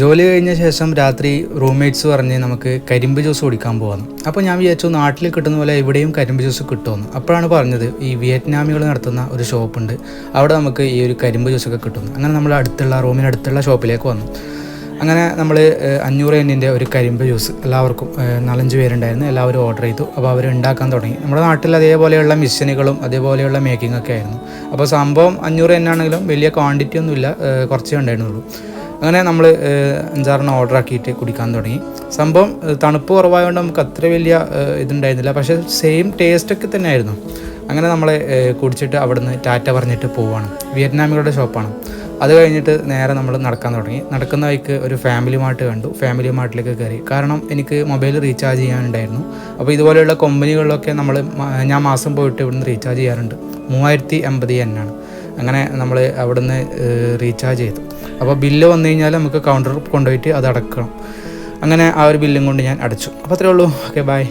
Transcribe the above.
ജോലി കഴിഞ്ഞ ശേഷം രാത്രി റൂംമേറ്റ്സ് പറഞ്ഞ് നമുക്ക് കരിമ്പ് ജ്യൂസ് കുടിക്കാൻ പോകാം അപ്പോൾ ഞാൻ വിചാരിച്ചു നാട്ടിൽ കിട്ടുന്ന പോലെ ഇവിടെയും കരിമ്പ് ജ്യൂസ് കിട്ടുമെന്ന് അപ്പോഴാണ് പറഞ്ഞത് ഈ വിയറ്റ്നാമികൾ നടത്തുന്ന ഒരു ഷോപ്പുണ്ട് അവിടെ നമുക്ക് ഈ ഒരു കരിമ്പ് ജ്യൂസൊക്കെ കിട്ടും. അങ്ങനെ നമ്മൾ അടുത്തുള്ള റൂമിനടുത്തുള്ള ഷോപ്പിലേക്ക് വന്നു. അങ്ങനെ നമ്മൾ അഞ്ഞൂറ് എണ്ണിന്റെ ഒരു കരിമ്പ് ജ്യൂസ് എല്ലാവർക്കും നാലഞ്ച് പേരുണ്ടായിരുന്നു. എല്ലാവരും ഓർഡർ ചെയ്തു. അപ്പോൾ അവർ ഉണ്ടാക്കാൻ തുടങ്ങി. നമ്മുടെ നാട്ടിൽ അതേപോലെയുള്ള മിഷനുകളും അതേപോലെയുള്ള മേക്കിംഗ് ഒക്കെ ആയിരുന്നു. അപ്പോൾ സംഭവം അഞ്ഞൂറ് എണ്ണാണെങ്കിലും വലിയ ക്വാണ്ടിറ്റി ഒന്നുമില്ല കുറച്ചേ ഉണ്ടായിരുന്നുള്ളൂ. അങ്ങനെ നമ്മൾ അഞ്ചാറെണ്ണം ഓർഡർ ആക്കിയിട്ട് കുടിക്കാൻ തുടങ്ങി. സംഭവം തണുപ്പ് കുറവായതുകൊണ്ട് നമുക്ക് അത്ര വലിയ ഇതുണ്ടായിരുന്നില്ല. പക്ഷേ സെയിം ടേസ്റ്റ് ഒക്കെ തന്നെയായിരുന്നു. അങ്ങനെ നമ്മൾ കുടിച്ചിട്ട് അവിടുന്ന് ടാറ്റ പറഞ്ഞിട്ട് പോവാണ്. വിയറ്റ്നാമികളുടെ ഷോപ്പാണ്. അത് കഴിഞ്ഞിട്ട് നേരെ നമ്മൾ നടക്കാൻ തുടങ്ങി. നടക്കുന്ന വഴിക്ക് ഒരു ഫാമിലി മാർട്ട് കണ്ടു. ഫാമിലി മാർട്ടിലേക്ക് കയറി. കാരണം എനിക്ക് മൊബൈൽ റീചാർജ് ചെയ്യാനുണ്ടായിരുന്നു. അപ്പോൾ ഇതുപോലെയുള്ള കമ്പനികളിലൊക്കെ നമ്മൾ ഞാൻ മാസം പോയിട്ട് ഇവിടുന്ന് റീചാർജ് ചെയ്യാറുണ്ട്. മൂവായിരത്തി എൺപത് എന്നാണ് അങ്ങനെ നമ്മൾ അവിടുന്ന് റീചാർജ് ചെയ്തു. അപ്പോൾ ബില്ല് വന്നു കഴിഞ്ഞാൽ നമുക്ക് കൗണ്ടറിൽ കൊണ്ടുപോയിട്ട് അത് അടക്കണം. അങ്ങനെ ആ ഒരു ബില്ലും കൊണ്ട് ഞാൻ അടച്ചു. അപ്പോൾ അത്രേ ഉള്ളൂ. Okay bye